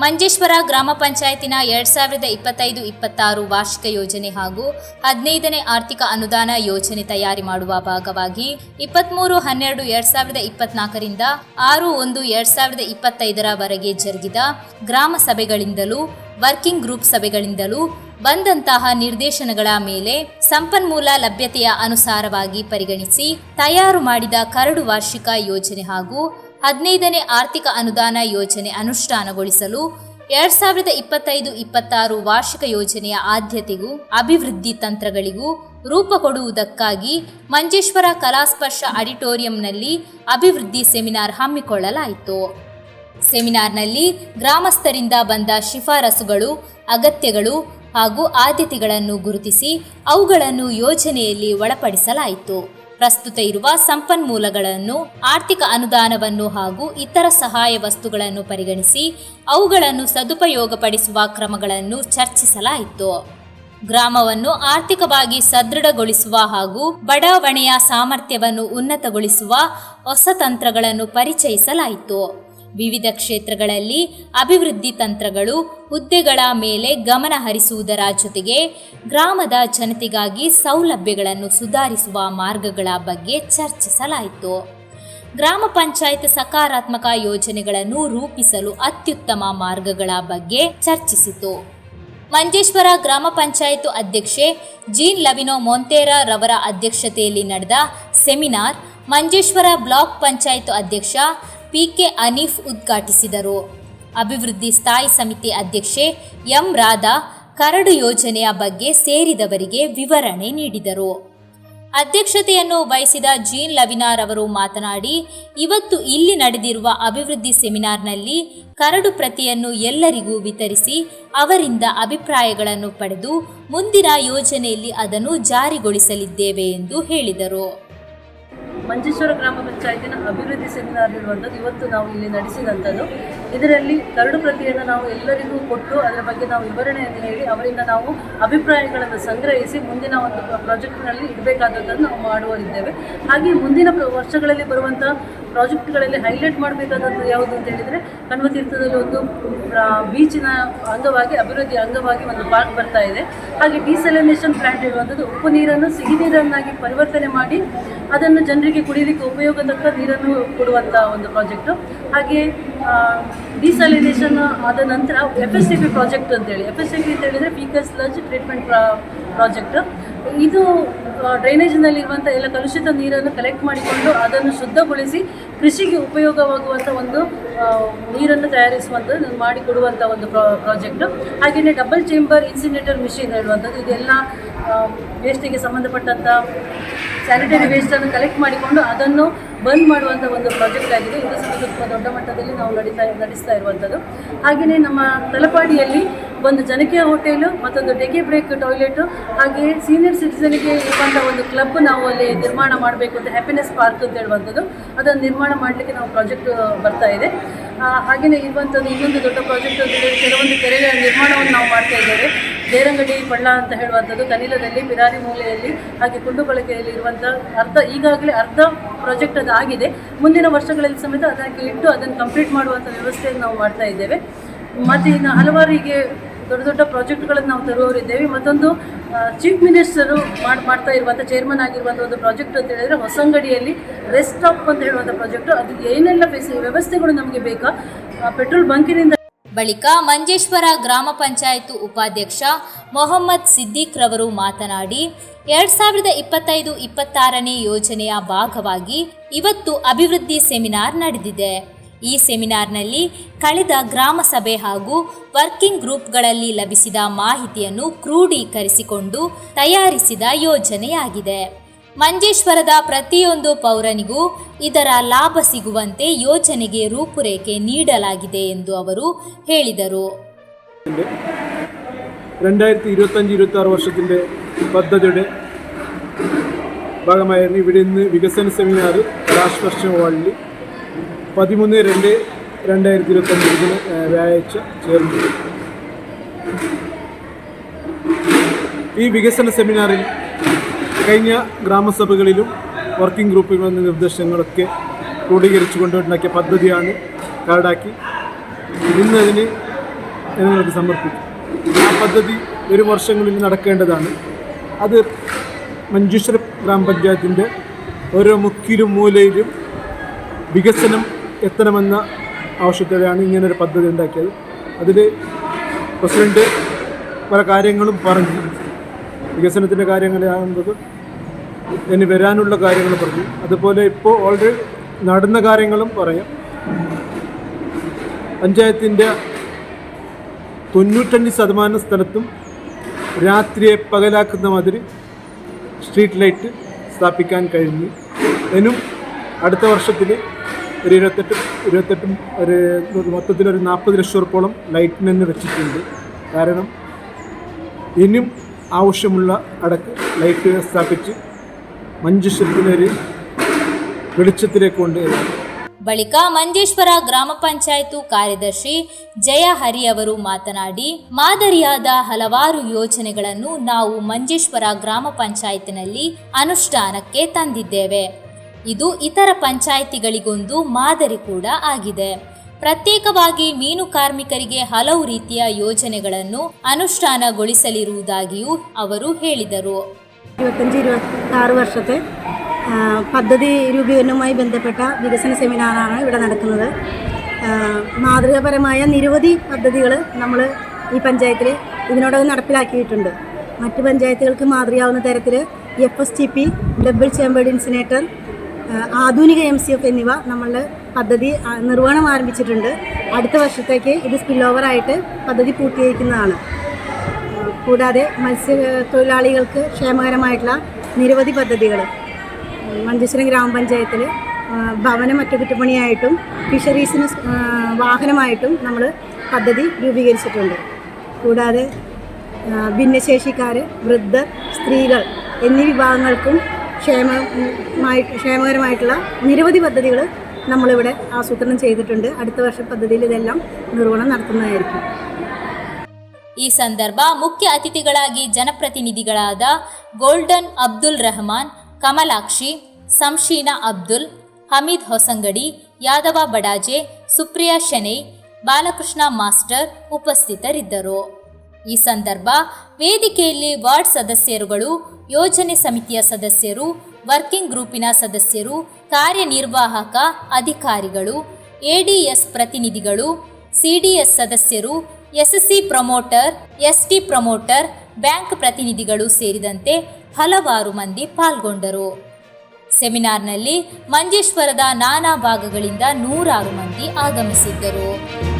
ಮಂಜೇಶ್ವರ ಗ್ರಾಮ ಪಂಚಾಯತಿನ ಎರಡ್ ಸಾವಿರದ ಇಪ್ಪತ್ತೈದು ಇಪ್ಪತ್ತಾರು ವಾರ್ಷಿಕ ಯೋಜನೆ ಹಾಗೂ ಹದಿನೈದನೇ ಆರ್ಥಿಕ ಅನುದಾನ ಯೋಜನೆ ತಯಾರಿ ಮಾಡುವ ಭಾಗವಾಗಿ ಇಪ್ಪತ್ಮೂರು ಹನ್ನೆರಡು ಎರಡ್ ಸಾವಿರದ ಇಪ್ಪತ್ನಾಲ್ಕರಿಂದ ಆರು ಒಂದು ಎರಡ್ ಸಾವಿರದ ಇಪ್ಪತ್ತೈದರವರೆಗೆ ಜರುಗಿದ ಗ್ರಾಮ ಸಭೆಗಳಿಂದಲೂ ವರ್ಕಿಂಗ್ ಗ್ರೂಪ್ ಸಭೆಗಳಿಂದಲೂ ಬಂದಂತಹ ನಿರ್ದೇಶನಗಳ ಮೇಲೆ ಸಂಪನ್ಮೂಲ ಲಭ್ಯತೆಯ ಅನುಸಾರವಾಗಿ ಪರಿಗಣಿಸಿ ತಯಾರು ಮಾಡಿದ ಕರಡು ವಾರ್ಷಿಕ ಯೋಜನೆ ಹಾಗೂ ಹದಿನೈದನೇ ಆರ್ಥಿಕ ಅನುದಾನ ಯೋಜನೆ ಅನುಷ್ಠಾನಗೊಳಿಸಲು ಎರಡ್ ಸಾವಿರದ ಇಪ್ಪತ್ತೈದು ಇಪ್ಪತ್ತಾರು ವಾರ್ಷಿಕ ಯೋಜನೆಯ ಆದ್ಯತೆಗೂ ಅಭಿವೃದ್ಧಿ ತಂತ್ರಗಳಿಗೂ ರೂಪ ಕೊಡುವುದಕ್ಕಾಗಿ ಮಂಜೇಶ್ವರ ಕಲಾಸ್ಪರ್ಶ ಆಡಿಟೋರಿಯಂನಲ್ಲಿ ಅಭಿವೃದ್ಧಿ ಸೆಮಿನಾರ್ ಹಮ್ಮಿಕೊಳ್ಳಲಾಯಿತು. ಸೆಮಿನಾರ್ನಲ್ಲಿ ಗ್ರಾಮಸ್ಥರಿಂದ ಬಂದ ಶಿಫಾರಸುಗಳು, ಅಗತ್ಯಗಳು ಹಾಗೂ ಆದ್ಯತೆಗಳನ್ನು ಗುರುತಿಸಿ ಅವುಗಳನ್ನು ಯೋಜನೆಯಲ್ಲಿ ಒಳಪಡಿಸಲಾಯಿತು. ಪ್ರಸ್ತುತ ಇರುವ ಸಂಪನ್ಮೂಲಗಳನ್ನು, ಆರ್ಥಿಕ ಅನುದಾನವನ್ನು ಹಾಗೂ ಇತರ ಸಹಾಯ ವಸ್ತುಗಳನ್ನು ಪರಿಗಣಿಸಿ ಅವುಗಳನ್ನು ಸದುಪಯೋಗಪಡಿಸುವ ಕ್ರಮಗಳನ್ನು ಚರ್ಚಿಸಲಾಯಿತು. ಗ್ರಾಮವನ್ನು ಆರ್ಥಿಕವಾಗಿ ಸದೃಢಗೊಳಿಸುವ ಹಾಗೂ ಬಡಾವಣೆಯ ಸಾಮರ್ಥ್ಯವನ್ನು ಉನ್ನತಗೊಳಿಸುವ ಹೊಸ ತಂತ್ರಗಳನ್ನು ಪರಿಚಯಿಸಲಾಯಿತು. ವಿವಿಧ ಕ್ಷೇತ್ರಗಳಲ್ಲಿ ಅಭಿವೃದ್ಧಿ ತಂತ್ರಗಳು ಹುದ್ದೆಗಳ ಮೇಲೆ ಗಮನ ಹರಿಸುವುದರ ಜೊತೆಗೆ ಗ್ರಾಮದ ಜನತೆಗಾಗಿ ಸೌಲಭ್ಯಗಳನ್ನು ಸುಧಾರಿಸುವ ಮಾರ್ಗಗಳ ಬಗ್ಗೆ ಚರ್ಚಿಸಲಾಯಿತು. ಗ್ರಾಮ ಪಂಚಾಯತ್ ಸಕಾರಾತ್ಮಕ ಯೋಜನೆಗಳನ್ನು ರೂಪಿಸಲು ಅತ್ಯುತ್ತಮ ಮಾರ್ಗಗಳ ಬಗ್ಗೆ ಚರ್ಚಿಸಿತು. ಮಂಜೇಶ್ವರ ಗ್ರಾಮ ಪಂಚಾಯತ್ ಅಧ್ಯಕ್ಷೆ ಜೀನ್ ಲವಿನೋ ಮೊಂತೇರಾ ರವರ ಅಧ್ಯಕ್ಷತೆಯಲ್ಲಿ ನಡೆದ ಸೆಮಿನಾರ್, ಮಂಜೇಶ್ವರ ಬ್ಲಾಕ್ ಪಂಚಾಯತ್ ಅಧ್ಯಕ್ಷ ಪಿಕೆ ಅನೀಫ್ ಉದ್ಘಾಟಿಸಿದರು. ಅಭಿವೃದ್ಧಿ ಸ್ಥಾಯಿ ಸಮಿತಿ ಅಧ್ಯಕ್ಷೆ ಎಂ ರಾಧಾ ಕರಡು ಯೋಜನೆಯ ಬಗ್ಗೆ ಸೇರಿದವರಿಗೆ ವಿವರಣೆ ನೀಡಿದರು. ಅಧ್ಯಕ್ಷತೆಯನ್ನು ವಹಿಸಿದ ಜೀನ್ ಲವಿನಾರ್ ಅವರು ಮಾತನಾಡಿ, ಇವತ್ತು ಇಲ್ಲಿ ನಡೆದಿರುವ ಅಭಿವೃದ್ಧಿ ಸೆಮಿನಾರ್ನಲ್ಲಿ ಕರಡು ಪ್ರತಿಯನ್ನು ಎಲ್ಲರಿಗೂ ವಿತರಿಸಿ ಅವರಿಂದ ಅಭಿಪ್ರಾಯಗಳನ್ನು ಪಡೆದು ಮುಂದಿನ ಯೋಜನೆಯಲ್ಲಿ ಅದನ್ನು ಜಾರಿಗೊಳಿಸಲಿದ್ದೇವೆ ಎಂದು ಹೇಳಿದರು. ಮಂಜೇಶ್ವರ ಗ್ರಾಮ ಪಂಚಾಯತಿನ ಅಭಿವೃದ್ಧಿ ಸೆಮಿನಾರ್ ಇರುವಂಥದ್ದು ಇವತ್ತು ನಾವು ಇಲ್ಲಿ ನಡೆಸಿದಂಥದ್ದು. ಇದರಲ್ಲಿ ಕರಡು ಪ್ರತಿಯನ್ನು ನಾವು ಎಲ್ಲರಿಗೂ ಕೊಟ್ಟು ಅದರ ಬಗ್ಗೆ ನಾವು ವಿವರಣೆಯನ್ನು ಹೇಳಿ ಅವರಿಂದ ನಾವು ಅಭಿಪ್ರಾಯಗಳನ್ನು ಸಂಗ್ರಹಿಸಿ ಮುಂದಿನ ಒಂದು ಪ್ರಾಜೆಕ್ಟ್ನಲ್ಲಿ ಇಡಬೇಕಾದದ್ದನ್ನು ನಾವು ಮಾಡುವರಿದ್ದೇವೆ. ಹಾಗೆ ಮುಂದಿನ ವರ್ಷಗಳಲ್ಲಿ ಬರುವಂಥ ಪ್ರಾಜೆಕ್ಟ್ಗಳಲ್ಲಿ ಹೈಲೈಟ್ ಮಾಡಬೇಕಾದದ್ದು ಯಾವುದು ಅಂತ ಹೇಳಿದರೆ ಕಣ್ವತೀರ್ಥದಲ್ಲಿ ಒಂದು ಬೀಚಿನ ಅಂಗವಾಗಿ, ಅಭಿವೃದ್ಧಿ ಅಂಗವಾಗಿ ಒಂದು ಪಾರ್ಕ್ ಬರ್ತಾ ಇದೆ. ಹಾಗೆ ಡಿಸೆಲಿನೇಷನ್ ಪ್ಲಾಂಟ್ ಇರುವಂಥದ್ದು ಉಪ್ಪು ನೀರನ್ನು ಸಿಹಿ ನೀರನ್ನಾಗಿ ಪರಿವರ್ತನೆ ಮಾಡಿ ಅದನ್ನು ಜನರಿಗೆ ಕುಡಿಯಲಿಕ್ಕೆ ಉಪಯೋಗದಕ್ಕ ನೀರನ್ನು ಕೊಡುವಂಥ ಒಂದು ಪ್ರಾಜೆಕ್ಟು. ಹಾಗೆ ಡಿಸಲಿನೇಷನ್ ಆದ ನಂತರ F S C P project ಅಂತೇಳಿ. ಎಫ್ ಎಸ್ ಸಿ ಪಿ ಅಂತ ಹೇಳಿದರೆ ಫೀಕಲ್ ಸ್ಲಜ್ ಟ್ರೀಟ್ಮೆಂಟ್ ಪ್ರಾಜೆಕ್ಟ್ ಇದು ಡ್ರೈನೇಜ್ನಲ್ಲಿರುವಂಥ ಎಲ್ಲ ಕಲುಷಿತ ನೀರನ್ನು ಕಲೆಕ್ಟ್ ಮಾಡಿಕೊಂಡು ಅದನ್ನು ಶುದ್ಧಗೊಳಿಸಿ ಕೃಷಿಗೆ ಉಪಯೋಗವಾಗುವಂಥ ಒಂದು ನೀರನ್ನು ತಯಾರಿಸುವಂಥದ್ದು ಮಾಡಿಕೊಡುವಂಥ ಒಂದು ಪ್ರಾಜೆಕ್ಟ್ ಹಾಗೆಯೇ ಡಬಲ್ ಚೇಂಬರ್ ಇನ್ಸಿನೇಟರ್ ಮಿಷಿನ್ ಹೇಳುವಂಥದ್ದು ಇದೆಲ್ಲ ವೇಸ್ಟಿಗೆ ಸಂಬಂಧಪಟ್ಟಂಥ ಸ್ಯಾನಿಟರಿ ವೇಸ್ಟನ್ನು ಕಲೆಕ್ಟ್ ಮಾಡಿಕೊಂಡು ಅದನ್ನು ಬಂದ್ ಮಾಡುವಂಥ ಒಂದು ಪ್ರಾಜೆಕ್ಟ್ ಆಗಿದೆ. ಇದು ಸಹ ತುಂಬ ದೊಡ್ಡ ಮಟ್ಟದಲ್ಲಿ ನಾವು ನಡೀತಾ, ನಡೆಸ್ತಾ ಇರುವಂಥದ್ದು ಹಾಗೆಯೇ ನಮ್ಮ ತಲಪಾಡಿಯಲ್ಲಿ ಒಂದು ಜನಕೀಯ ಹೋಟೆಲು ಮತ್ತೊಂದು ಡೆಗೆ ಬ್ರೇಕ್ ಟಾಯ್ಲೆಟು ಹಾಗೆಯೇ ಸೀನಿಯರ್ ಸಿಟಿಸನ್ಗೆ ಇರುವಂಥ ಒಂದು ಕ್ಲಬ್ ನಾವು ಅಲ್ಲಿ ನಿರ್ಮಾಣ ಮಾಡಬೇಕು ಅಂತ ಹ್ಯಾಪಿನೆಸ್ ಪಾರ್ಕ್ ಅಂತ ಹೇಳುವಂಥದ್ದು ಅದನ್ನು ನಿರ್ಮಾಣ ಮಾಡಲಿಕ್ಕೆ ನಾವು ಪ್ರಾಜೆಕ್ಟ್ ಬರ್ತಾ ಇದೆ. ಹಾಗೆಯೇ ಇರುವಂಥದ್ದು ಇನ್ನೊಂದು ದೊಡ್ಡ ಪ್ರಾಜೆಕ್ಟ್ ಹೇಳಿ, ಕೆಲವೊಂದು ಕೆರೆಗಳ ನಿರ್ಮಾಣವನ್ನು ನಾವು ಮಾಡ್ತಾ ಇದ್ದೇವೆ. ದೇರಂಗಡಿ ಪಳ್ಳ ಅಂತ ಹೇಳುವಂಥದ್ದು ಕನಿಲದಲ್ಲಿ ಬಿರಾರಿ ಮೂಲೆಯಲ್ಲಿ, ಹಾಗೆ ಕುಂಡುಕೊಳಕೆಯಲ್ಲಿ ಇರುವಂಥ ಅರ್ಧ, ಈಗಾಗಲೇ ಅರ್ಧ ಪ್ರಾಜೆಕ್ಟ್ ಅದು ಆಗಿದೆ. ಮುಂದಿನ ವರ್ಷಗಳಲ್ಲಿ ಸಮೇತ ಅದಕ್ಕೆ ಇಟ್ಟು ಅದನ್ನು ಕಂಪ್ಲೀಟ್ ಮಾಡುವಂಥ ವ್ಯವಸ್ಥೆಯನ್ನು ನಾವು ಮಾಡ್ತಾ ಇದ್ದೇವೆ. ಮತ್ತು ಇನ್ನು ಹಲವಾರು ಹೀಗೆ ದೊಡ್ಡ ದೊಡ್ಡ ಪ್ರಾಜೆಕ್ಟ್ಗಳನ್ನು ನಾವು ತರುವವರಿದ್ದೇವೆ. ಮತ್ತೊಂದು ಚೀಫ್ ಮಿನಿಸ್ಟರು ಮಾಡಿ, ಮಾಡ್ತಾ ಇರುವಂಥ ಚೇರ್ಮನ್ ಆಗಿರುವಂಥ ಒಂದು ಪ್ರಾಜೆಕ್ಟ್ ಅಂತ ಹೇಳಿದರೆ ಹೊಸಂಗಡಿಯಲ್ಲಿ ರೆಸ್ಟ್ ಆಫ್ ಅಂತ ಹೇಳುವಂಥ ಪ್ರಾಜೆಕ್ಟು ಅದು ಏನೆಲ್ಲ ವ್ಯವಸ್ಥೆಗಳು ನಮಗೆ ಬೇಕಾ? ಪೆಟ್ರೋಲ್ ಬಂಕಿನಿಂದ ಬಳಿಕ ಮಂಜೇಶ್ವರ ಗ್ರಾಮ ಪಂಚಾಯತ್ ಉಪಾಧ್ಯಕ್ಷ ಮೊಹಮ್ಮದ್ ಸಿದ್ದಿಕ್ ರವರು ಮಾತನಾಡಿ, ಎರಡ್ ಸಾವಿರದ ಇಪ್ಪತ್ತೈದು ಇಪ್ಪತ್ತಾರನೇ ಯೋಜನೆಯ ಭಾಗವಾಗಿ ಇವತ್ತು ಅಭಿವೃದ್ಧಿ ಸೆಮಿನಾರ್ ನಡೆದಿದೆ. ಈ ಸೆಮಿನಾರ್ನಲ್ಲಿ ಕಳೆದ ಗ್ರಾಮ ಸಭೆ ಹಾಗೂ ವರ್ಕಿಂಗ್ ಗ್ರೂಪ್ಗಳಲ್ಲಿ ಲಭಿಸಿದ ಮಾಹಿತಿಯನ್ನು ಕ್ರೋಢೀಕರಿಸಿಕೊಂಡು ತಯಾರಿಸಿದ ಯೋಜನೆಯಾಗಿದೆ. ಮಂಜೇಶ್ವರದ ಪ್ರತಿಯೊಂದು ಪೌರನಿಗೂ ಇದರ ಲಾಭ ಸಿಗುವಂತೆ ಯೋಜನೆಗೆ ರೂಪುರೇಖೆ ನೀಡಲಾಗಿದೆ ಎಂದು ಅವರು ಹೇಳಿದರು രണ്ടായിരത്തി ഇരുപത്തഞ്ച് ഇരുപത്തി ആറ് വർഷത്തിൻ്റെ പദ്ധതിയുടെ ഭാഗമായിരുന്നു ഇവിടെ ഇന്ന് വികസന സെമിനാർ രാഷ്ട്രപക്ഷ വാളിൽ പതിമൂന്ന് രണ്ട് രണ്ടായിരത്തി ഇരുപത്തഞ്ച് ഇതിന് വ്യാഴാഴ്ച ചേർന്നു കഴിഞ്ഞ ഗ്രാമസഭകളിലും വർക്കിംഗ് ഗ്രൂപ്പുകളിൽ നിർദ്ദേശങ്ങളൊക്കെ ക്രോഡീകരിച്ചു കൊണ്ടുണ്ടാക്കിയ പദ്ധതിയാണ് കാർഡാക്കി. ഇന്ന് അതിന് ജനങ്ങൾക്ക് സമർപ്പിക്കും. ആ പദ്ധതി ഒരു വർഷങ്ങളിൽ നടക്കേണ്ടതാണ്. അത് മഞ്ചേശ്വര ഗ്രാമപഞ്ചായത്തിന്റെ ഓരോ മുക്കിലും മൂലയിലും വികസനം എത്തണമെന്ന ആവശ്യത്തോടെയാണ് ഇങ്ങനൊരു പദ്ധതി ഉണ്ടാക്കിയത്. അതിൽ പ്രസിഡന്റ് പല കാര്യങ്ങളും പറഞ്ഞു. വികസനത്തിന്റെ കാര്യങ്ങളാകുന്നത് ഇനി വരാനുള്ള കാര്യങ്ങൾ പറഞ്ഞു. അതുപോലെ ഇപ്പോൾ ഓൾറെഡി നടന്ന കാര്യങ്ങളും പറയാം. പഞ്ചായത്തിന്റെ തൊണ്ണൂറ്റഞ്ച് ശതമാനം സ്ഥലത്തും രാത്രിയെ പകലാക്കുന്ന മാതിരി സ്ട്രീറ്റ് ലൈറ്റ് സ്ഥാപിക്കാൻ കഴിഞ്ഞു. എന്നും അടുത്ത വർഷത്തിൽ ഒരു ഇരുപത്തെട്ട് ഇരുപത്തെട്ടും ഒരു മൊത്തത്തിൽ ഒരു നാൽപ്പത് ലക്ഷം ഉറപ്പോളം ലൈറ്റിന് തന്നെ വെച്ചിട്ടുണ്ട്. കാരണം ഇനിയും ആവശ്യമുള്ള അടക്ക് ലൈറ്റ് സ്ഥാപിച്ച് മഞ്ചേശ്വരത്തിനൊരു വെളിച്ചത്തിലേക്ക് കൊണ്ടുവരാം ಬಳಿಕ ಮಂಜೇಶ್ವರ ಗ್ರಾಮ ಪಂಚಾಯತ್ ಕಾರ್ಯದರ್ಶಿ ಜಯ ಹರಿ ಅವರು ಮಾತನಾಡಿ ಮಾದರಿಯಾದ ಹಲವಾರು ಯೋಜನೆಗಳನ್ನು ನಾವು ಮಂಜೇಶ್ವರ ಗ್ರಾಮ ಪಂಚಾಯತ್ನಲ್ಲಿ ಅನುಷ್ಠಾನಕ್ಕೆ ತಂದಿದ್ದೇವೆ ಇದು ಇತರ ಪಂಚಾಯಿತಿಗಳಿಗೊಂದು ಮಾದರಿ ಕೂಡ ಆಗಿದೆ ಪ್ರತ್ಯೇಕವಾಗಿ ಮೀನು ಕಾರ್ಮಿಕರಿಗೆ ಹಲವು ರೀತಿಯ ಯೋಜನೆಗಳನ್ನು ಅನುಷ್ಠಾನಗೊಳಿಸಲಿರುವುದಾಗಿಯೂ ಅವರು ಹೇಳಿದರು ഇരുപത്തഞ്ച് ഇരുപത്തി ആറ് വർഷത്തെ ആ, പദ്ധതി രൂപീകരണവുമായി ബന്ധപ്പെട്ട വികസന സെമിനാറാണ് ഇവിടെ നടക്കുന്നത് ആ, മാതൃകാപരമായ നിരവധി പദ്ധതികൾ നമ്മൾ ഈ പഞ്ചായത്തിൽ ഇതിനോടകം നടപ്പിലാക്കിയിട്ടുണ്ട് മറ്റ് പഞ്ചായത്തുകൾക്ക് മാതൃകയാവുന്ന തരത്തിൽ F S T P double chambered incinerator ആ, ആധുനിക എം സി എഫ് എന്നിവ നമ്മൾ പദ്ധതി നിർവഹണം ആരംഭിച്ചിട്ടുണ്ട്. അടുത്ത വർഷത്തേക്ക് ഇത് സ്പിൽ ഓവറായിട്ട് പദ്ധതി പൂർത്തീകരിക്കുന്നതാണ്. കൂടാതെ മത്സ്യ തൊഴിലാളികൾക്ക് ക്ഷേമകരമായിട്ടുള്ള നിരവധി പദ്ധതികൾ. മഞ്ചേശ്വരം ഗ്രാമപഞ്ചായത്തിൽ ഭവനം അറ്റകുറ്റപ്പണിയായിട്ടും ഫിഷറീസിന് വാഹനമായിട്ടും നമ്മൾ പദ്ധതി രൂപീകരിച്ചിട്ടുണ്ട്. കൂടാതെ ഭിന്നശേഷിക്കാർ വൃദ്ധർ സ്ത്രീകൾ എന്നീ വിഭാഗങ്ങൾക്കും ക്ഷേമമായി ക്ഷേമകരമായിട്ടുള്ള നിരവധി പദ്ധതികൾ നമ്മളിവിടെ ആസൂത്രണം ചെയ്തിട്ടുണ്ട് അടുത്ത വർഷം പദ്ധതിയിൽ ഇതെല്ലാം നിർവഹണം നടത്തുന്നതായിരിക്കും ಈ ಸಂದರ್ಭ ಮುಖ್ಯ ಅತಿಥಿಗಳಾಗಿ ಜನಪ್ರತಿನಿಧಿಗಳಾದ ಗೋಲ್ಡನ್ ಅಬ್ದುಲ್ ರೆಹಮಾನ್ ಕಮಲಾಕ್ಷಿ ಸಂಶೀನಾ ಅಬ್ದುಲ್ ಹಮೀದ್ ಹೊಸಂಗಡಿ ಯಾದವ ಬಡಾಜೆ ಸುಪ್ರಿಯಾ ಶೆನೈ ಬಾಲಕೃಷ್ಣ ಮಾಸ್ಟರ್ ಉಪಸ್ಥಿತರಿದ್ದರು ಈ ಸಂದರ್ಭ ವೇದಿಕೆಯಲ್ಲಿ ವಾರ್ಡ್ ಸದಸ್ಯರುಗಳು, ಯೋಜನೆ ಸಮಿತಿಯ ಸದಸ್ಯರು, ವರ್ಕಿಂಗ್ ಗ್ರೂಪಿನ ಸದಸ್ಯರು, ಕಾರ್ಯನಿರ್ವಾಹಕ ಅಧಿಕಾರಿಗಳು, ಎಡಿಎಸ್ ಪ್ರತಿನಿಧಿಗಳು, ಸಿಡಿಎಸ್ ಸದಸ್ಯರು, SSC promoter, ST promoter, bank ಪ್ರತಿನಿಧಿಗಳು ಸೇರಿದಂತೆ ಹಲವಾರು ಮಂದಿ ಪಾಲ್ಗೊಂಡರು. ಸೆಮಿನಾರ್ನಲ್ಲಿ ಮಂಜೇಶ್ವರದ ನಾನಾ ಭಾಗಗಳಿಂದ ನೂರಾರು ಮಂದಿ ಆಗಮಿಸಿದ್ದರು.